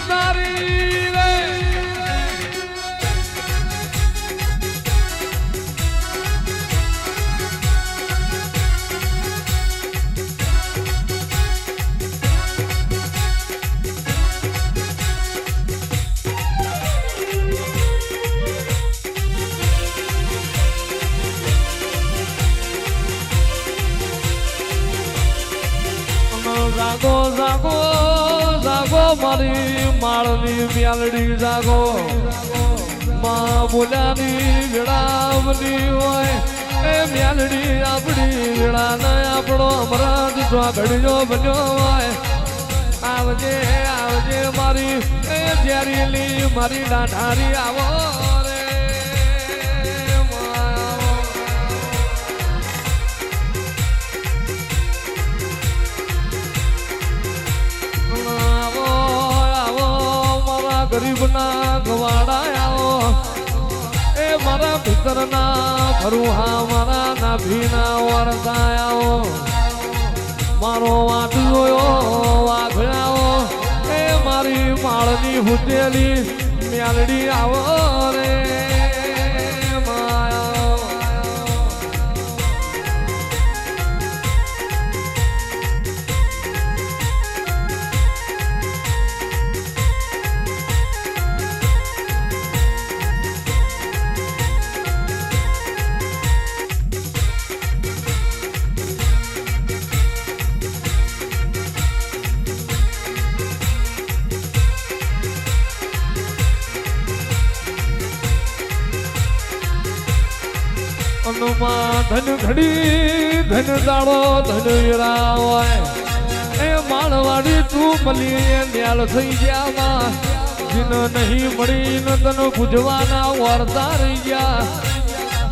તારી મારી માળની મ્યાલડી જાગો માં બોલ્યાની વિડાવની હોય, એ મ્યાલડી આપણી વિડા ને આપણો અમરાજ ઘડીયો બન્યો હોય આવજે આવજે મારી, એ જ્યારેલી મારી દાઢારી આવો. મારા ભીતરના ભરુહા મારા નાભીના વરસા આવો મારો વાટલોયો વાઘડાઓ એ મારી માળની હુતેલી મ્યાલડી આવો રે. અનુમાં ધન ઘડી ધન દાળો ધન વિરાવાય. એ માળવાડી તું મળી એ ન્યાલ થઈ ગયા જીન નહીં મળી ન તન પૂજવાના વાર્તા રહી ગયા.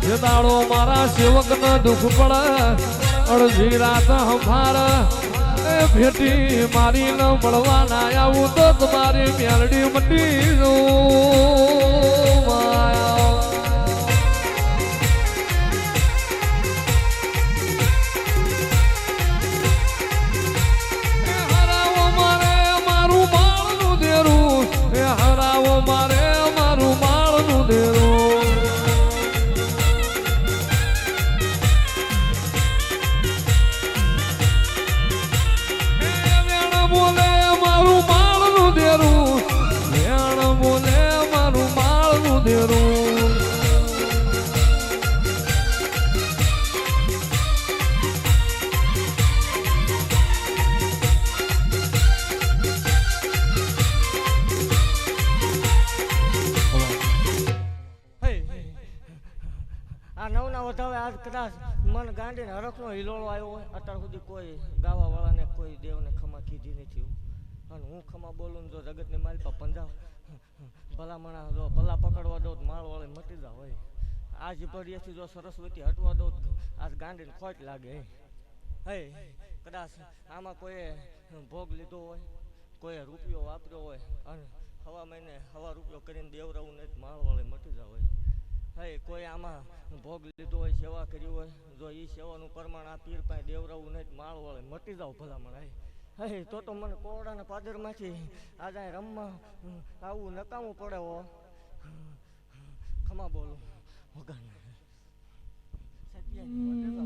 જે દાડો મારા સેવક ન દુઃખ પડે, અડધી રાત હંફાર એ ભેટી મારી ન મળવાના, આવું તો તમારી મેલડી જવું માયા હે, આ નવ ના વધાવે આજ મન ગાંડીને હરખનો હિલોળો આવ્યો હોય અત્યાર સુધી કોઈ ગાવા વાળાને કોઈ દેવને ખમા કીધી નથી અને હું ખમા બોલું જો જગતની મારી પર પંજાબ ભલામણા જો ભલા પકડવા દો માળ વાળી મટી જા હોય. આજ પડિયાથી જો સરસ્વતી હટવા દો આજ ગાંડીને ખોટ લાગે. હે, કદાચ આમાં કોઈએ ભોગ લીધો હોય, કોઈએ રૂપિયો વાપર્યો હોય અને હવા મહિને હવા રૂપિયો કરીને દેવરાવું ને માળ વાળે મટી જા હોય. હે, કોઈ આમાં ભોગ લીધો હોય, સેવા કરી હોય, જો એ સેવાનું પ્રમાણ આ પીર પાસે દેવરાવું નહીં માળ વાળે મટી જાવ ભલામણ, હે. હે, તો તો મને કોરડાના પાદરમાંથી આજે રમવા આવું નકામું પડે હો. ખમા બોલું, વગર સત્યા